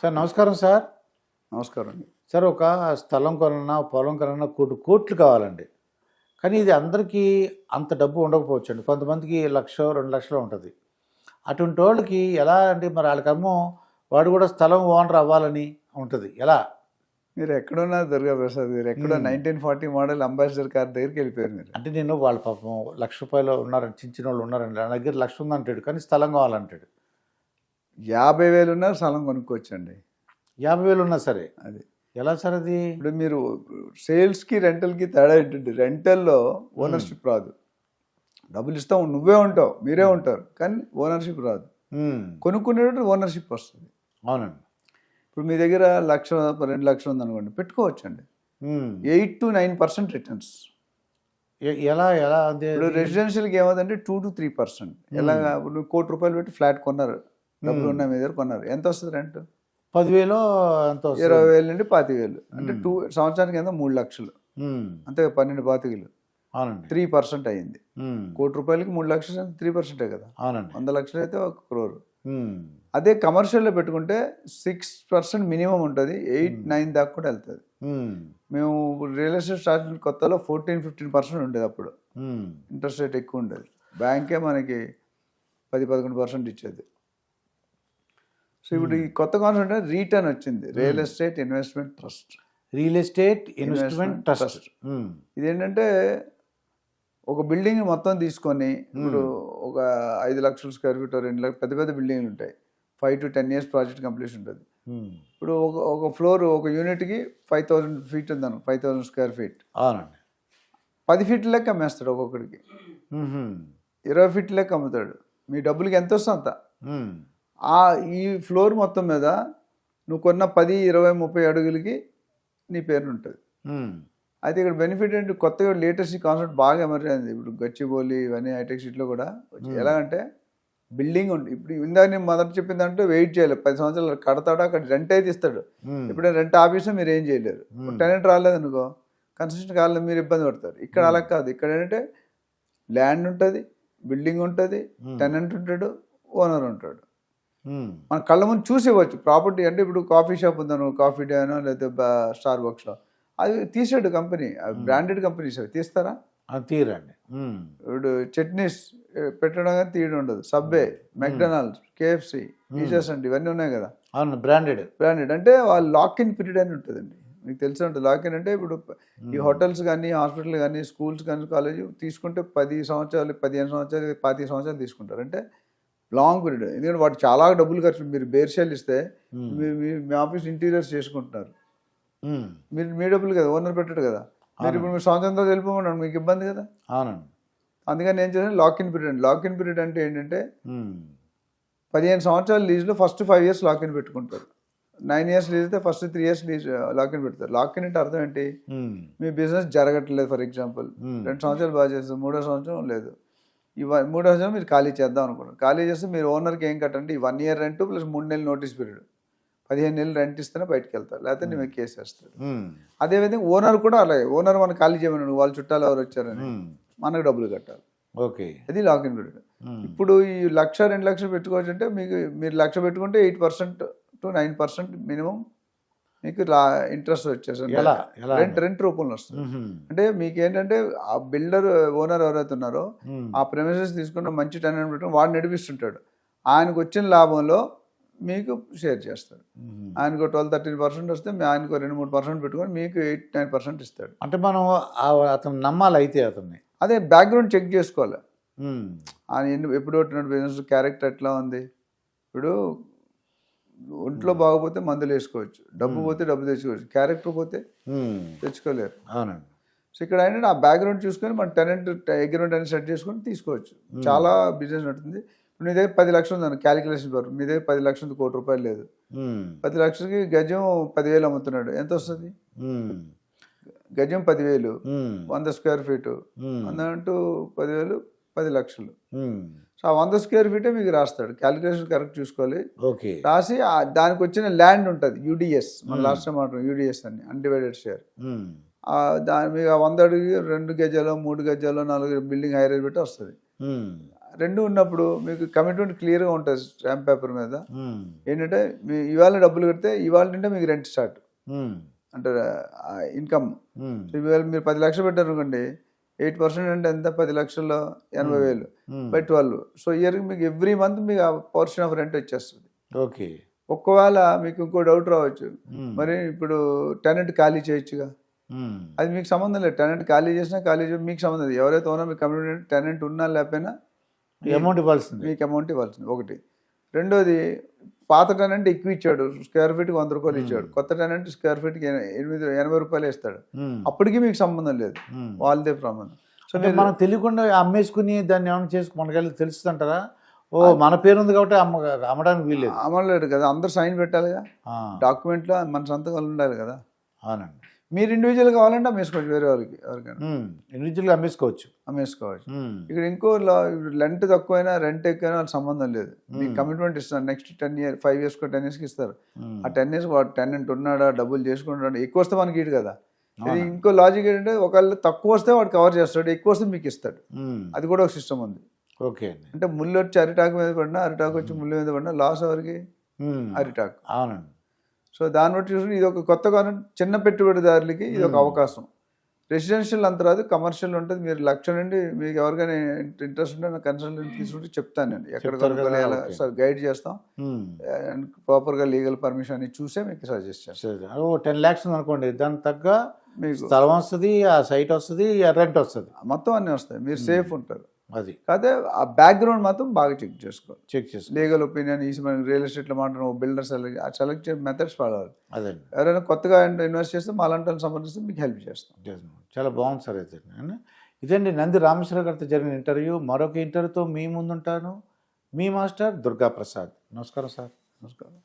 Sir నమస్కారం sir. నమస్కారం. అండి సార్ ఒక స్థలం కొనన్నా పొలం కొనన్నా కోటి కోట్లు కావాలండి. కానీ ఇది అందరికీ అంత డబ్బు ఉండకపోవచ్చు అండి కొంతమందికి లక్ష రెండు లక్షలు ఉంటుంది. అటువంటి వాళ్ళకి ఎలా అంటే మరి వాళ్ళకమ్మో వాడు కూడా స్థలం ఓనర్ అవ్వాలని ఉంటుంది. ఎలా? మీరు ఎక్కడున్నారు దుర్గా ప్రసాద్ గారు ఎక్కడో. Nineteen forty model Ambassador car దగ్గరికి వెళ్ళిపోయారు మీరు. అంటే నేను వాళ్ళ పాపం లక్ష రూపాయలు ఉన్నారని చిన్న చిన్న వాళ్ళు ఉన్నారండి నా దగ్గర లక్ష ఉందంటాడు కానీ స్థలం కావాలంటాడు. యాభై వేలు ఉన్నారు స్థలం కొనుక్కోవచ్చండి. యాభై వేలు ఉన్నా సరే. అది. ఎలా సార్ అది? ఇప్పుడు మీరు సేల్స్కి రెంటల్కి తేడా ఏంటంటే రెంటల్లో ఓనర్షిప్ రాదు. డబ్బులు ఇస్తాం నువ్వే ఉంటావు మీరే ఉంటారు. కానీ ఓనర్షిప్ రాదు. కొనుక్కునేటప్పుడు ఓనర్షిప్ వస్తుంది. అవునండి. ఇప్పుడు మీ దగ్గర లక్ష రెండు లక్షలు ఉందనుకోండి పెట్టుకోవచ్చండి. Eight to nine percent returns. ఎలా ఎలా ఇప్పుడు రెసిడెన్షియల్కి ఏమవుతుందంటే టూ టు త్రీ పర్సెంట్. ఎలాగా ఇప్పుడు కోటి రూపాయలు పెట్టి ఫ్లాట్ కొన్నారు. డబ్బులు. ఉన్నాయి మీ దగ్గర కొన్నారు. ఎంత వస్తుంది రెంట్ పదివేలు ఎంత? ఇరవై వేలు నుండి పాతి వేలు అంటే. టూ సంవత్సరానికి ఎంత? మూడు లక్షలు. అంతే పన్నెండు పాతికలు అవునండి. త్రీ పర్సెంట్ అయింది కోటి రూపాయలకి మూడు లక్షలు త్రీ పర్సెంటే కదా. అవునండి. వంద లక్షలు అయితే ఒక క్రోర్. అదే కమర్షియల్లో పెట్టుకుంటే సిక్స్ పర్సెంట్ మినిమం ఉంటుంది. ఎయిట్. నైన్ దాకా కూడా వెళ్తుంది. మేము. రియల్ ఎస్టేట్ స్టార్ట్ కొత్తలో ఫోర్టీన్ ఫిఫ్టీన్ పర్సెంట్ ఉండేది అప్పుడు. ఇంట్రెస్ట్ రేట్ ఎక్కువ ఉండేది. బ్యాంకే మనకి పది పదకొండు పర్సెంట్ ఇచ్చేది. సో ఇప్పుడు ఈ కొత్త కాన్సెప్ట్ రీటర్న్ వచ్చింది. Real estate investment trust. Real estate investment trust. Um, ఇదేంటంటే ఒక బిల్డింగ్ మొత్తం తీసుకొని ఇప్పుడు ఒక ఐదు లక్షల స్క్వేర్ ఫీట్ రెండు లక్ష పెద్ద పెద్ద బిల్డింగ్లు ఉంటాయి. Five to ten years project completion ఉంటుంది. ఇప్పుడు ఒక ఒక ఫ్లోర్ ఒక యూనిట్కి ఫైవ్ థౌసండ్ ఫీట్ ఉందను. ఫైవ్ థౌసండ్ స్క్వేర్ ఫీట్ అవునండి. పది ఫీట్ లెక్క అమ్మేస్తాడు ఒక్కొక్కడికి. ఇరవై ఫీట్ లెక్క అమ్ముతాడు. మీ డబ్బులకి ఎంత వస్తుంది అంత ఆ ఈ ఫ్లోర్ మొత్తం మీద నువ్వు కొన్న పది ఇరవై ముప్పై అడుగులకి నీ పేరు ఉంటుంది అయితే ఇక్కడ బెనిఫిట్ ఏంటి? కొత్తగా లేటెస్ట్ కాన్సెప్ట్ బాగా ఎమర్జ్ అయింది. ఇప్పుడు గచ్చిబౌలి ఇవన్నీ హైటెక్ సిటీలో కూడా. ఎలాగంటే బిల్డింగ్ ఉంది ఇప్పుడు ఇందాక నేను మొదట చెప్పిందంటే వెయిట్ చేయాలి. పది సంవత్సరాలు కడతాడు అక్కడ రెంట్ అయితే ఇస్తాడు ఎప్పుడైనా రెంట్ ఆఫీసే మీరు ఏం చేయలేరు. టెనెంట్ రాలేదు అనుకో కన్స్ట్రక్షన్ కాలేదు మీరు ఇబ్బంది పడతారు. ఇక్కడ అలా కాదు. ఇక్కడ ఏంటంటే ల్యాండ్ ఉంటుంది బిల్డింగ్ ఉంటుంది. టెనెంట్ ఉంటాడు ఓనర్ ఉంటాడు. మన కళ్ళ ముందు చూసేవచ్చు. ప్రాపర్టీ అంటే ఇప్పుడు కాఫీ షాప్ ఉందను కాఫీ డే అనో లేకపోతే స్టార్ బక్స్లో అది తీసాడు కంపెనీ బ్రాండెడ్ కంపెనీస్ అవి. తీస్తారా? అది తీరండి ఉమ్, ఇప్పుడు చట్నీస్ పెట్టడం కానీ తీయడం ఉండదు. సబ్వే మెక్డొనాల్డ్స్ కేఎఫ్సి పీజర్స్ అండి. ఇవన్నీ ఉన్నాయి కదా. అవును బ్రాండెడ్ బ్రాండెడ్ అంటే వాళ్ళు లాక్ ఇన్ పీరియడ్ అని ఉంటుందండి. మీకు తెలిసి ఉంటుంది. లాక్ ఇన్ అంటే ఇప్పుడు ఈ హోటల్స్ కానీ హాస్పిటల్ కానీ స్కూల్స్ కానీ కాలేజ్ తీసుకుంటే పది సంవత్సరాలు పదిహేను సంవత్సరాలు పాతి సంవత్సరాలు తీసుకుంటారు. అంటే లాంగ్ పీరియడ్. ఎందుకంటే వాడు చాలా డబ్బులు ఖర్చు మీరు బేర్షాలు ఇస్తే ఉమ్, మీ- ఆఫీస్ ఇంటీరియర్స్ చేసుకుంటున్నారు. మీరు మీ డబ్బులు కదా ఓనర్ పెట్టాడు కదా. మీరు ఇప్పుడు మీరు సంవత్సరం తర్వాత వెళ్ళిపోమన్నాడు మీకు ఇబ్బంది కదా? అవునండి. అందుకని ఏం చేయాలి lock in period. Lock in period అంటే ఏంటంటే పదిహేను సంవత్సరాల లీజ్లో first five years lock in పెట్టుకుంటారు. నైన్ ఇయర్స్ లీజ్ అయితే first three years lease lock in పెడతారు. లాక్ ఇన్ అంటే అర్థం ఏంటి? మీ బిజినెస్ జరగట్లేదు ఫర్ ఎగ్జాంపుల్. రెండు సంవత్సరాలు బాగా చేస్తారు మూడో సంవత్సరం లేదు. ఈ వన్- మూడో సంవత్సరం మీరు ఖాళీ చేద్దాం అనుకున్నారు. ఖాళీ చేస్తే మీరు ఓనర్కి ఏం కట్టండి? ఈ వన్ ఇయర్ రెంట్ ప్లస్ మూడు నెలలు నోటీస్ పీరియడ్. పదిహేను నెలలు రెంట్ ఇస్తేనే బయటకు వెళ్తారు. లేకపోతే నేను కేసు వేస్తారు. ఉమ్, అదేవిధంగా ఓనర్ కూడా అలాగే ఓనర్ మనం ఖాళీ చేయమని వాళ్ళ చుట్టాలు ఎవరు వచ్చారని. ఉమ్, మనకు డబ్బులు కట్టాలి. ఓకే. అది లాక్ ఇన్ పీరియడ్ ఇప్పుడు ఈ లక్ష రెండు లక్షలు పెట్టుకోవచ్చు అంటే మీకు మీరు లక్ష పెట్టుకుంటే eight percent to nine percent minimum మీకు లా ఇంట్రెస్ట్ వచ్చేసి ఎలా? రెంట్ రెంట్ రూపంలో వస్తుంది. అంటే మీకు ఏంటంటే ఆ బిల్డర్ ఓనర్ ఎవరైతే ఉన్నారో ఆ ప్రెమిసెస్ తీసుకున్న మంచి టెనెంట్ పెట్టుకుని వాడు నడిపిస్తుంటాడు. ఆయనకు వచ్చిన లాభంలో మీకు షేర్ చేస్తాడు. ఆయనకు ట్వెల్వ్ థర్టీన్ పర్సెంట్ వస్తే మీ ఆయనకు రెండు మూడు పర్సెంట్ పెట్టుకొని మీకు ఎయిట్ నైన్ పర్సెంట్ ఇస్తాడు. అంటే మనం అతను నమ్మాలి అయితే అతన్ని. అదే బ్యాక్గ్రౌండ్ చెక్ చేసుకోవాలి. ఆయన ఎన్ని ఎప్పుడు పెట్టినట్టు బిజినెస్ క్యారెక్టర్ ఎట్లా ఉంది? ఇప్పుడు ఒంట్లో బాగపోతే మందులు వేసుకోవచ్చు. డబ్బు పోతే డబ్బు తెచ్చుకోవచ్చు. క్యారెక్టర్ పోతే ఉమ్, తెచ్చుకోలేరు. అవునండి. సో ఇక్కడ ఏంటంటే ఆ బ్యాక్గ్రౌండ్ చూసుకొని మన టెనెంట్ అగ్రిమెంట్ అని సెట్ చేసుకొని తీసుకోవచ్చు. చాలా బిజినెస్ ఉంటుంది నీ దగ్గర పది లక్షలు ఉందని క్యాలిక్యులేషన్ వరకు మీ దగ్గర పది లక్షలు కోటి రూపాయలు లేదు. పది లక్షలకి గజం పదివేలు అమ్ముతున్నాడు. ఎంత వస్తుంది? గజం పదివేలు. వంద స్క్వేర్ ఫీటు. అందంటూ పదివేలు. పది లక్షలు. సో ఆ వంద స్క్వేర్ ఫీటే మీకు రాస్తాడు. క్యాలిక్యులేషన్ కరెక్ట్ చూసుకోవాలి. ఓకే. రాసి దానికి వచ్చిన ల్యాండ్ ఉంటుంది యూడిఎస్ మన లాస్ట్ టైం మాట యూడిఎస్ అని అన్డివైడెడ్ షేర్ దాని ఆ వంద అడుగు రెండు గజాలు మూడు గజాలు నాలుగు బిల్డింగ్ హైరేజ్ పెట్టి వస్తుంది. రెండు ఉన్నప్పుడు మీకు కమిట్మెంట్ క్లియర్గా ఉంటుంది స్టాంప్ పేపర్ మీద. ఏంటంటే మీ ఇవాళ డబ్బులు కడితే ఇవాళ నుండే మీకు రెంట్ స్టార్ట్ అంటే ఇన్కమ్ ఇవాళ మీరు పది లక్షలు పెట్టారు అనుకోండి ఎయిట్ పర్సెంట్ అంటే ఎంత? పది లక్షల్లో ఎనభై వేలు. బై ట్వెల్వ్ సో ఇయర్కి మీకు ఎవ్రీ మంత్ మీకు ఆ పోర్షన్ ఆఫ్ రెంట్ వచ్చేస్తుంది. ఓకే. ఒక్కవేళ మీకు ఇంకో డౌట్ రావచ్చు. మరి ఇప్పుడు టెనెంట్ ఖాళీ చేయొచ్చుగా? అది మీకు సంబంధం లేదు. టెనెంట్ ఖాళీ చేసినా ఖాళీ చేసి మీకు సంబంధం లేదు. ఎవరైతే ఓనర్ మీ కమ్యూనిటీ టెనెంట్ ఉన్నా లేకపోయినా అమౌంట్ ఇవ్వాల్సింది. మీకు అమౌంట్ ఇవ్వాల్సింది. ఒకటి. రెండోది పాత టెనెంట్ ఎక్కువ ఇచ్చాడు. స్క్వేర్ ఫీట్కి వంద రూపాయలు ఇచ్చాడు. కొత్త టెనెంట్ స్క్వేర్ ఫీట్కి ఎన- ఎనిమిది ఎనభై రూపాయలు ఇస్తాడు అప్పటికి మీకు సంబంధం లేదు. వాళ్ళదే ప్రమాణం. సో అంటే మనం తెలియకుండా అమ్మేసుకుని దాన్ని ఏమైనా చేసుకు మనకెళ్ళి తెలుస్తుంటారా ఓ మన పేరు ఉంది కాబట్టి అమ్మ అమ్మడానికి వీల్లేదు అమలు కదా. అందరు సైన్ పెట్టాలిగా. ఆ, డాక్యుమెంట్లో మన సంతకాలు ఉండాలి కదా. అవునండి. మీరు ఇండివిజువల్ కావాలంటే అమ్మేసుకోవచ్చు వేరే వాళ్ళకి ఎవరికైనా. ఇండివిజువల్గా అమ్మేసుకోవచ్చు. అమ్మేసుకోవచ్చు. ఉమ్, ఇక్కడ ఇంకో లెంట్ తక్కువైనా రెంట్ ఎక్కువైనా వాళ్ళకి సంబంధం లేదు. మీకు కమిట్మెంట్ ఇస్తారు next ten year five years ten ఇయర్స్కి ఇస్తారు. ఆ టెన్ ఇయర్స్ వాడు టెనెంట్ ఉన్నాడా డబ్బులు చేసుకుంటాడు ఎక్కువ వస్తే మనకి ఇటు కదా. ఇది ఇంకో లాజిక్ ఏంటంటే ఒకవేళ తక్కువ వస్తే వాడు కవర్ చేస్తాడు ఎక్కువ వస్తే మీకు ఇస్తాడు. అది కూడా ఒక సిస్టమ్ ఉంది. ఓకే అంటే ముళ్ళు వచ్చి అరిటాకు మీద పడినా అరిటాకు వచ్చి ముళ్ళు మీద పడినా లాస్ ఎవరికి? అరిటాకు. అవునండి. సో దాన్ని బట్టి చూసుకుంటే ఇది ఒక కొత్త కారణం చిన్న పెట్టుబడిదారులకి ఇది ఒక అవకాశం. రెసిడెన్షియల్ అంత రాదు కమర్షియల్ ఉంటుంది. మీరు లక్ష నుండి మీకు ఎవరికైనా ఇంట్రెస్ట్ ఉంటే నా కన్సల్టెంట్ తీసుకుంటే చెప్తాను నేను. ఎక్కడ. సార్ గైడ్ చేస్తాం. అండ్ ప్రాపర్గా లీగల్ పర్మిషన్ అని చూసే మీకు సజెస్ట్ చేస్తాం సరే ఓ టెన్ ల్యాక్స్ ఉంది అనుకోండి దానికి తగ్గ మీకు స్థలం వస్తుంది ఆ సైట్ వస్తుంది రెంట్ వస్తుంది. మొత్తం అన్నీ వస్తాయి. మీరు సేఫ్ ఉంటారు. అది. కాకపోతే ఆ బ్యాక్గ్రౌండ్ మాత్రం బాగా చెక్ చేసుకోవాలి చెక్ చేసి లీగల్ ఒపీనియన్ ఈ మనకి రియల్ ఎస్టేట్లో మాట్లాడిన బిల్డర్ సెలెక్ట్ ఆ సెలెక్ట్ చేసే మెథడ్స్ వాడాలి అదండి. ఎవరైనా కొత్తగా ఇన్వెస్ట్ చేస్తే మా లాంటి వాళ్ళని సంబంధిస్తే మీకు హెల్ప్ చేస్తాం. చాలా బాగుంది సార్ అయితే. నేను ఇదండి నంది రామేశ్వర గారితో జరిగిన ఇంటర్వ్యూ మరొక ఇంటర్వ్యూతో మీ ముందుంటాను. మీ మాస్టర్ దుర్గా ప్రసాద్ నమస్కారం సార్. నమస్కారం.